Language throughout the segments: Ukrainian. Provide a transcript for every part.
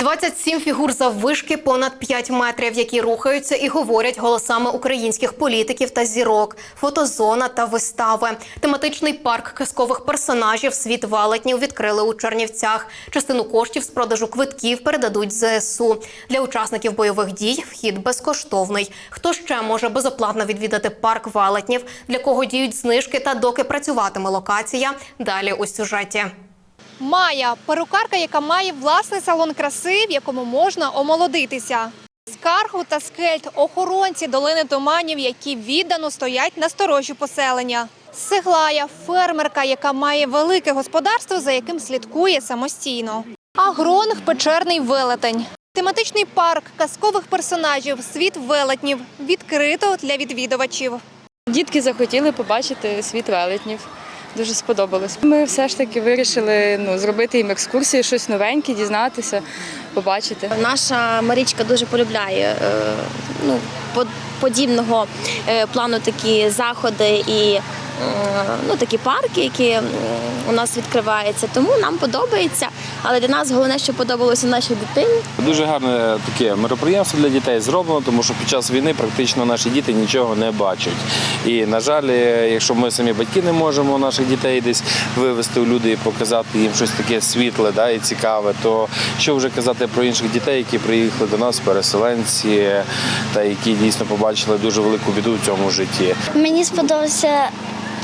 27 фігур заввишки понад 5 метрів, які рухаються і говорять голосами українських політиків та зірок, фотозона та вистави. Тематичний парк казкових персонажів світ велетнів відкрили у Чернівцях. Частину коштів з продажу квитків передадуть ЗСУ. Для учасників бойових дій вхід безкоштовний. Хто ще може безоплатно відвідати парк велетнів? Для кого діють знижки та доки працюватиме локація? Далі у сюжеті. Майя перукарка, яка має власний салон краси, в якому можна омолодитися. Скаргу та скельт охоронці долини туманів, які віддано стоять на сторожі поселення. Сиглая фермерка, яка має велике господарство, за яким слідкує самостійно. Агронг печерний велетень. Тематичний парк казкових персонажів Світ велетнів відкрито для відвідувачів. Дітки захотіли побачити світ велетнів. Дуже сподобалось. Ми все ж таки вирішили ну, зробити їм екскурсію, щось новеньке, дізнатися, побачити. Наша Марічка дуже полюбляє е, ну, по- подібного е, плану такі заходи і ну, такі парки, які у нас відкриваються. Тому нам подобається. Але для нас головне, що подобалося нашій дитині. Дуже гарне таке мероприємство для дітей зроблено, тому що під час війни практично наші діти нічого не бачать. І на жаль, е, якщо ми самі батьки не можемо наших дітей десь вивести у люди і показати їм щось таке світле да, і цікаве, то що вже казати про інших дітей, які приїхали до нас, переселенці, та які дійсно побачили дуже велику біду в цьому житті. Мені сподобався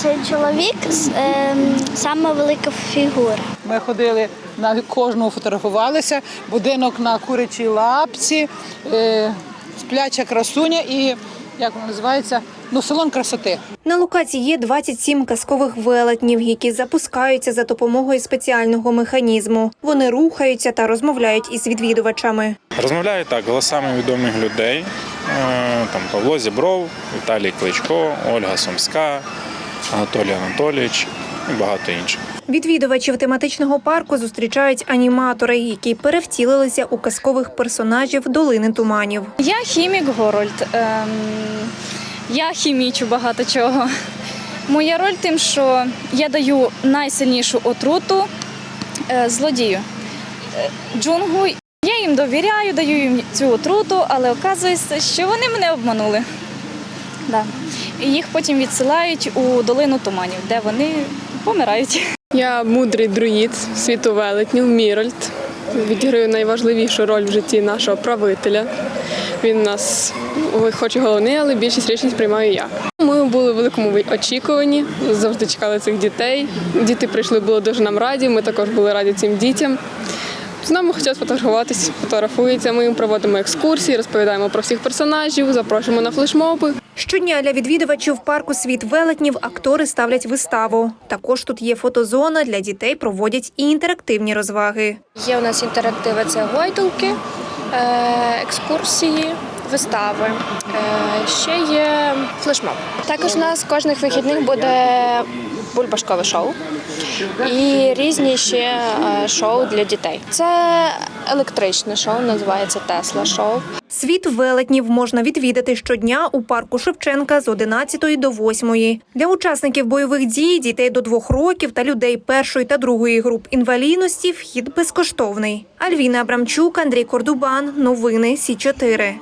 цей чоловік, з- ем, саме велика фігура. Ми ходили на кожного фотографувалися. Будинок на курячій лапці, е, спляча красуня і як воно називається? Ну, салон красоти. На локації є 27 казкових велетнів, які запускаються за допомогою спеціального механізму. Вони рухаються та розмовляють із відвідувачами. Розмовляють так голосами відомих людей. Е, Там Павло Зібров, Віталій Кличко, Ольга Сумська, Анатолій Анатолійович і багато інших. Відвідувачів тематичного парку зустрічають аніматори, які перевтілилися у казкових персонажів долини туманів. Я хімік Горольд. Ем, я хімічу багато чого. Моя роль тим, що я даю найсильнішу отруту е, злодію е, джунгу. Я їм довіряю, даю їм цю отруту, але оказується, що вони мене обманули. Да. І їх потім відсилають у долину туманів, де вони помирають. Я мудрий друїд світу велетнів Мірольд. Відіграю найважливішу роль в житті нашого правителя. Він нас хоч і головний, але більшість рішень приймаю я. Ми були в великому очікуванні, завжди чекали цих дітей. Діти прийшли, були дуже нам раді. Ми також були раді цим дітям. З нами хотять фотографуватись, фотографуються. Ми їм проводимо екскурсії, розповідаємо про всіх персонажів, запрошуємо на флешмоби. Щодня для відвідувачів парку світ велетнів актори ставлять виставу. Також тут є фотозона для дітей, проводять і інтерактивні розваги. Є у нас інтерактиви, це гойдалки, е, екскурсії, вистави. Е, Ще є флешмоб. Також у нас кожних вихідних буде бульбашкове шоу і різні ще е, шоу для дітей. Це електричне шоу, називається Тесла шоу. Світ велетнів можна відвідати щодня у парку Шевченка з 11 до 8. Для учасників бойових дій, дітей до двох років та людей першої та другої груп інвалідності вхід безкоштовний. Альвіна Абрамчук, Андрій Кордубан. Новини Сі 4